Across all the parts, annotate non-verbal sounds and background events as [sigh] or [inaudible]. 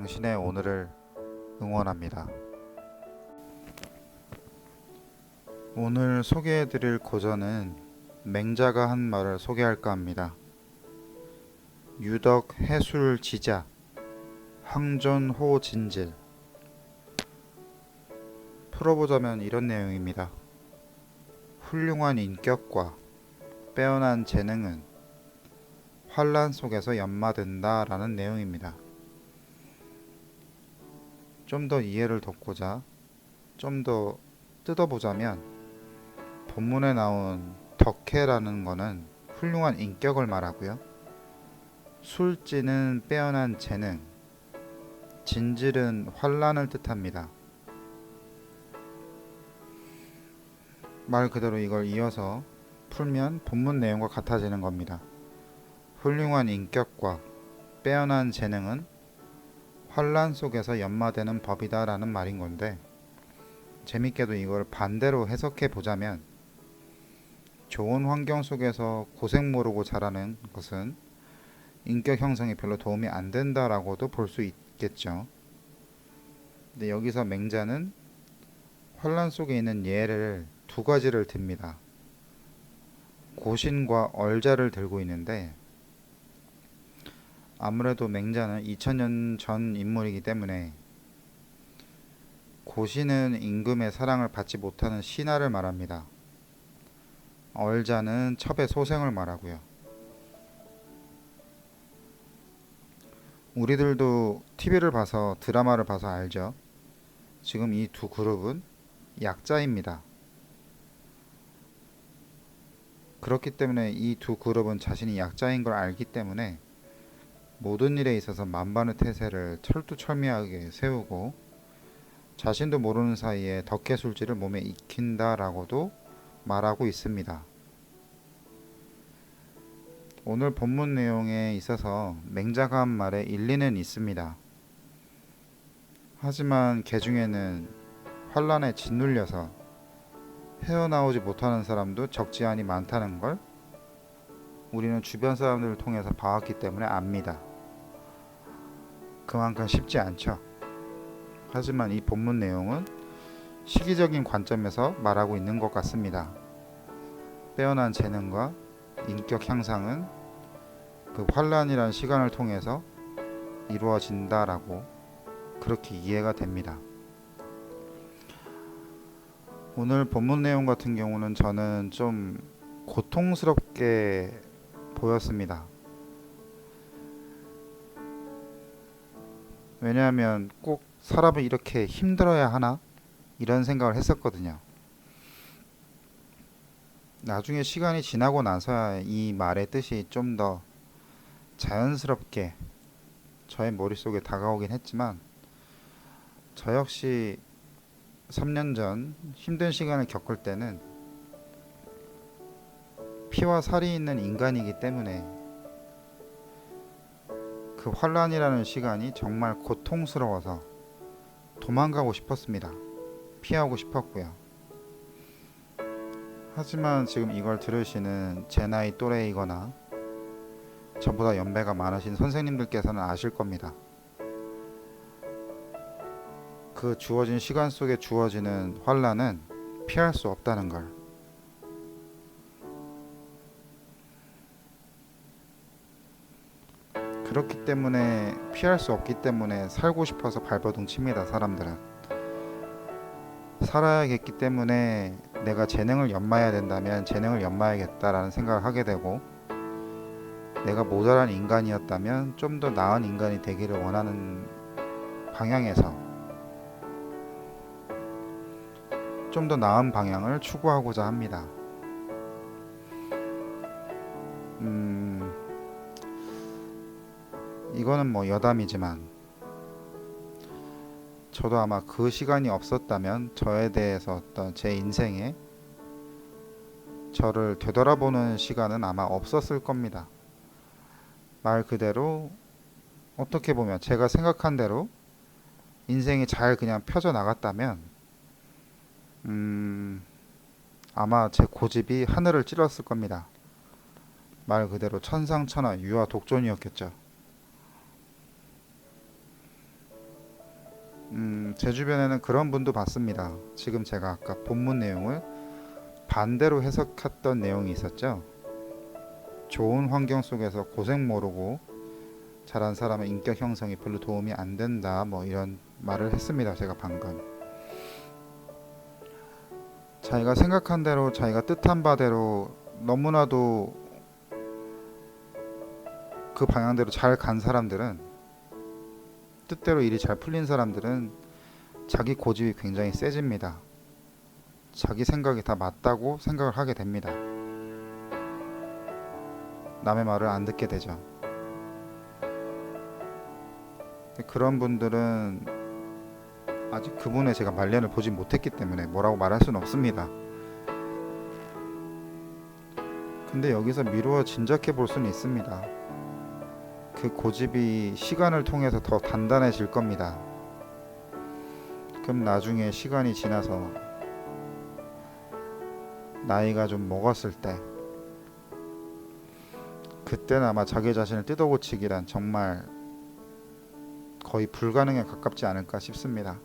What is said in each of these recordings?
당신의 오늘을 응원합니다. 오늘 소개해 드릴 고전은 맹자가 한 말을 소개할까 합니다. 유덕 해술 지자 항존호 진질 풀어보자면 이런 내용입니다. 훌륭한 인격과 빼어난 재능은 환란 속에서 연마된다 라는 내용입니다. 좀 더 이해를 돕고자 좀 더 뜯어보자면 본문에 나온 덕혜라는 거는 훌륭한 인격을 말하고요. 술지는 빼어난 재능, 진질은 환란을 뜻합니다. 말 그대로 이걸 이어서 풀면 본문 내용과 같아지는 겁니다. 훌륭한 인격과 빼어난 재능은 환란 속에서 연마되는 법이다라는 말인 건데 재밌게도 이걸 반대로 해석해 보자면 좋은 환경 속에서 고생 모르고 자라는 것은 인격 형성에 별로 도움이 안 된다라고도 볼 수 있겠죠. 근데 여기서 맹자는 환란 속에 있는 예를 두 가지를 듭니다. 고신과 얼자를 들고 있는데 아무래도 맹자는 2000년 전 인물이기 때문에 고신은 임금의 사랑을 받지 못하는 신하를 말합니다. 얼자는 첩의 소생을 말하고요. 우리들도 TV를 봐서 드라마를 봐서 알죠. 지금 이 두 그룹은 약자입니다. 그렇기 때문에 이 두 그룹은 자신이 약자인 걸 알기 때문에 모든 일에 있어서 만반의 태세를 철두철미하게 세우고 자신도 모르는 사이에 덕혜술지를 몸에 익힌다라고도 말하고 있습니다. 오늘 본문 내용에 있어서 맹자가 한 말에 일리는 있습니다. 하지만 개 중에는 환란에 짓눌려서 헤어나오지 못하는 사람도 적지 않이 많다는 걸 우리는 주변 사람들을 통해서 봐왔기 때문에 압니다. 그만큼 쉽지 않죠. 하지만 이 본문 내용은 시기적인 관점에서 말하고 있는 것 같습니다. 빼어난 재능과 인격 향상은 그 환란이라는 시간을 통해서 이루어진다라고 그렇게 이해가 됩니다. 오늘 본문 내용 같은 경우는 저는 좀 고통스럽게 보였습니다. 왜냐하면 꼭 사람을 이렇게 힘들어야 하나? 이런 생각을 했었거든요. 나중에 시간이 지나고 나서야 이 말의 뜻이 좀 더 자연스럽게 저의 머릿속에 다가오긴 했지만 저 역시 3년 전 힘든 시간을 겪을 때는 피와 살이 있는 인간이기 때문에 그 환란이라는 시간이 정말 고통스러워서 도망가고 싶었습니다. 피하고 싶었고요. 하지만 지금 이걸 들으시는 제 나이 또래이거나 저보다 연배가 많으신 선생님들께서는 아실 겁니다. 그 주어진 시간 속에 주어지는 환란은 피할 수 없다는 걸. 그렇기 때문에 피할 수 없기 때문에 살고 싶어서 발버둥 칩니다, 사람들은. 살아야겠기 때문에 내가 재능을 연마해야 된다면 재능을 연마해야겠다라는 생각을 하게 되고 내가 모자란 인간이었다면 좀 더 나은 인간이 되기를 원하는 방향에서 좀 더 나은 방향을 추구하고자 합니다. 음, 이거는 뭐 여담이지만 저도 아마 그 시간이 없었다면 저에 대해서 어떤 제 인생에 저를 되돌아보는 시간은 아마 없었을 겁니다. 말 그대로 어떻게 보면 제가 생각한 대로 인생이 잘 그냥 펴져 나갔다면 음 아마 제 고집이 하늘을 찔렀을 겁니다. 말 그대로 천상천하 유아 독존이었겠죠. 음, 제 주변에는 그런 분도 봤습니다. 지금 제가 아까 본문 내용을 반대로 해석했던 내용이 있었죠. 좋은 환경 속에서 고생 모르고 자란 사람의 인격 형성이 별로 도움이 안 된다. 뭐 이런 말을 했습니다. 제가 방금. 자기가 생각한 대로 자기가 뜻한 바대로 너무나도 그 방향대로 잘 간 사람들은 뜻대로 일이 잘 풀린 사람들은 자기 고집이 굉장히 세집니다. 자기 생각이 다 맞다고 생각을 하게 됩니다. 남의 말을 안 듣게 되죠. 그런 분들은 아직 그분의 제가 말년을 보지 못했기 때문에 뭐라고 말할 수는 없습니다. 근데 여기서 미루어 진작해 볼 수는 있습니다. 그 고집이 시간을 통해서 더 단단해질 겁니다. 그럼 나중에 시간이 지나서 나이가 좀 먹었을 때 그때는 아마 자기 자신을 뜯어고치기란 정말 거의 불가능에 가깝지 않을까 싶습니다.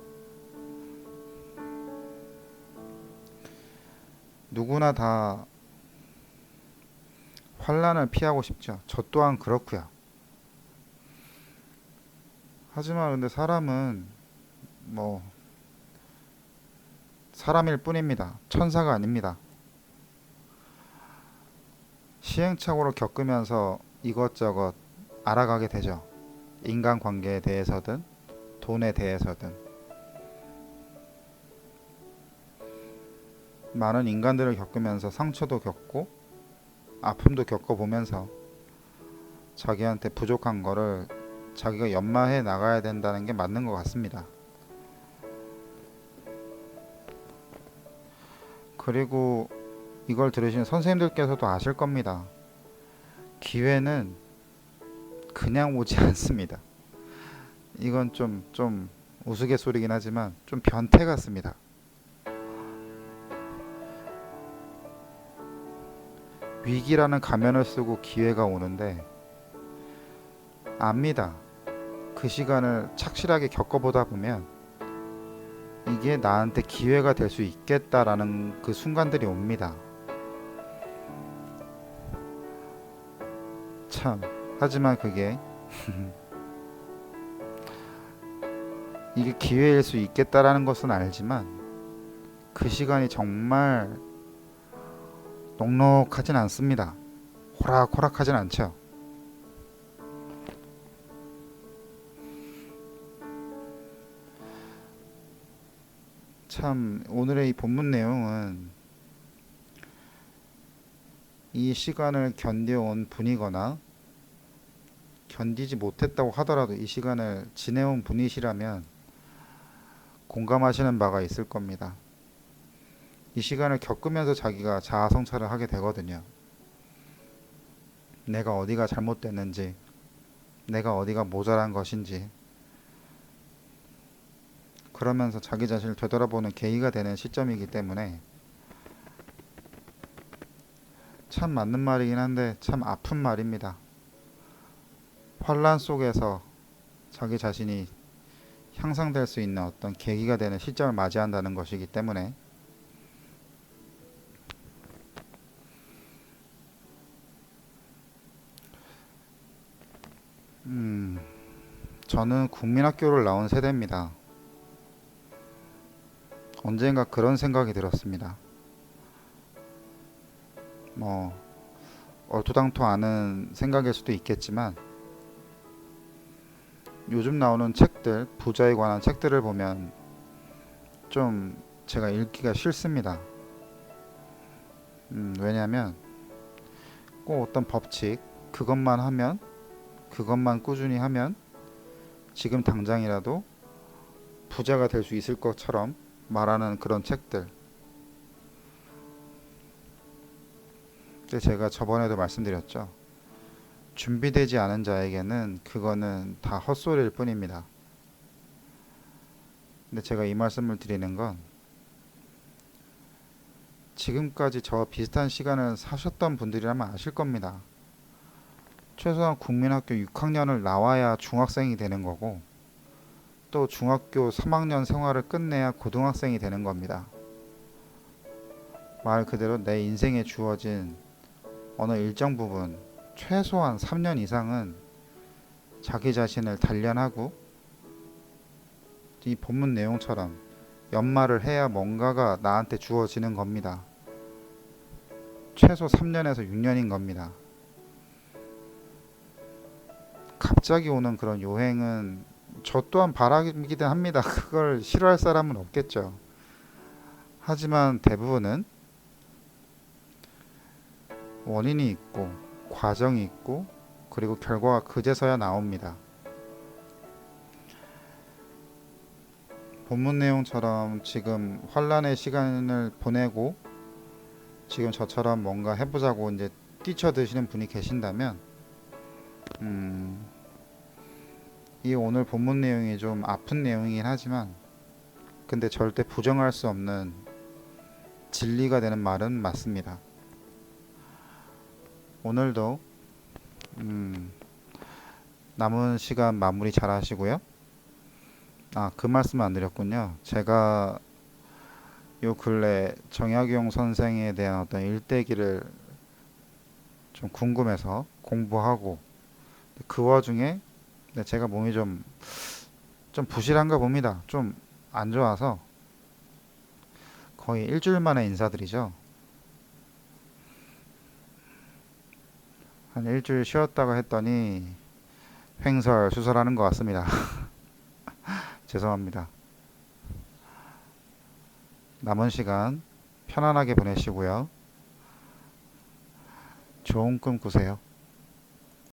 누구나 다 환란을 피하고 싶죠. 저 또한 그렇고요. 하지만 근데 사람은 뭐 사람일 뿐입니다. 천사가 아닙니다. 시행착오를 겪으면서 이것저것 알아가게 되죠. 인간 관계에 대해서든 돈에 대해서든 많은 인간들을 겪으면서 상처도 겪고 아픔도 겪어보면서 자기한테 부족한 거를 자기가 연마해 나가야 된다는 게 맞는 것 같습니다. 그리고 이걸 들으시는 선생님들께서도 아실 겁니다. 기회는 그냥 오지 [laughs] 않습니다. 이건 좀, 좀 우스갯소리긴 하지만 좀 변태 같습니다. 위기라는 가면을 쓰고 기회가 오는데 압니다. 그 시간을 착실하게 겪어보다 보면 이게 나한테 기회가 될 수 있겠다라는 그 순간들이 옵니다. 참, 하지만 그게 [laughs] 이게 기회일 수 있겠다라는 것은 알지만 그 시간이 정말 넉넉하진 않습니다. 호락호락하진 않죠. 참 오늘의 이 본문 내용은 이 시간을 견뎌온 분이거나 견디지 못했다고 하더라도 이 시간을 지내온 분이시라면 공감하시는 바가 있을 겁니다. 이 시간을 겪으면서 자기가 자아 성찰을 하게 되거든요. 내가 어디가 잘못됐는지, 내가 어디가 모자란 것인지, 그러면서 자기 자신을 되돌아보는 계기가 되는 시점이기 때문에 참 맞는 말이긴 한데 참 아픈 말입니다. 환란 속에서 자기 자신이 향상될 수 있는 어떤 계기가 되는 시점을 맞이한다는 것이기 때문에 음, 저는 국민학교를 나온 세대입니다. 언젠가 그런 생각이 들었습니다. 뭐 얼토당토 않은 생각일 수도 있겠지만 요즘 나오는 책들, 부자에 관한 책들을 보면 좀 제가 읽기가 싫습니다. 음, 왜냐하면 꼭 어떤 법칙, 그것만 하면, 그것만 꾸준히 하면 지금 당장이라도 부자가 될 수 있을 것처럼 말하는 그런 책들. 근데 제가 저번에도 말씀드렸죠. 준비되지 않은 자에게는 그거는 다 헛소리일 뿐입니다. 근데 제가 이 말씀을 드리는 건 지금까지 저 비슷한 시간을 사셨던 분들이라면 아실 겁니다. 최소한 국민학교 6학년을 나와야 중학생이 되는 거고 또 중학교 3학년 생활을 끝내야 고등학생이 되는 겁니다. 말 그대로 내 인생에 주어진 어느 일정 부분, 최소한 3년 이상은 자기 자신을 단련하고 이 본문 내용처럼 연말을 해야 뭔가가 나한테 주어지는 겁니다. 최소 3년에서 6년인 겁니다. 갑자기 오는 그런 요행은 저 또한 바라기는 합니다. [laughs] 그걸 싫어할 사람은 없겠죠. 하지만 대부분은 원인이 있고 과정이 있고 그리고 결과가 그제서야 나옵니다. 본문 내용처럼 지금 환란의 시간을 보내고 지금 저처럼 뭔가 해보자고 이제 뛰쳐드시는 분이 계신다면 음, 이 오늘 본문 내용이 좀 아픈 내용이긴 하지만 근데 절대 부정할 수 없는 진리가 되는 말은 맞습니다. 오늘도 음, 남은 시간 마무리 잘 하시고요. 아, 그 말씀 안 드렸군요. 제가 요 근래 정약용 선생에 대한 어떤 일대기를 좀 궁금해서 공부하고 그 와중에 네, 제가 몸이 좀, 좀 부실한가 봅니다. 좀 안 좋아서 거의 일주일 만에 인사드리죠. 한 일주일 쉬었다가 했더니 횡설 수설하는 것 같습니다. [laughs] 죄송합니다. 남은 시간 편안하게 보내시고요. 좋은 꿈 꾸세요.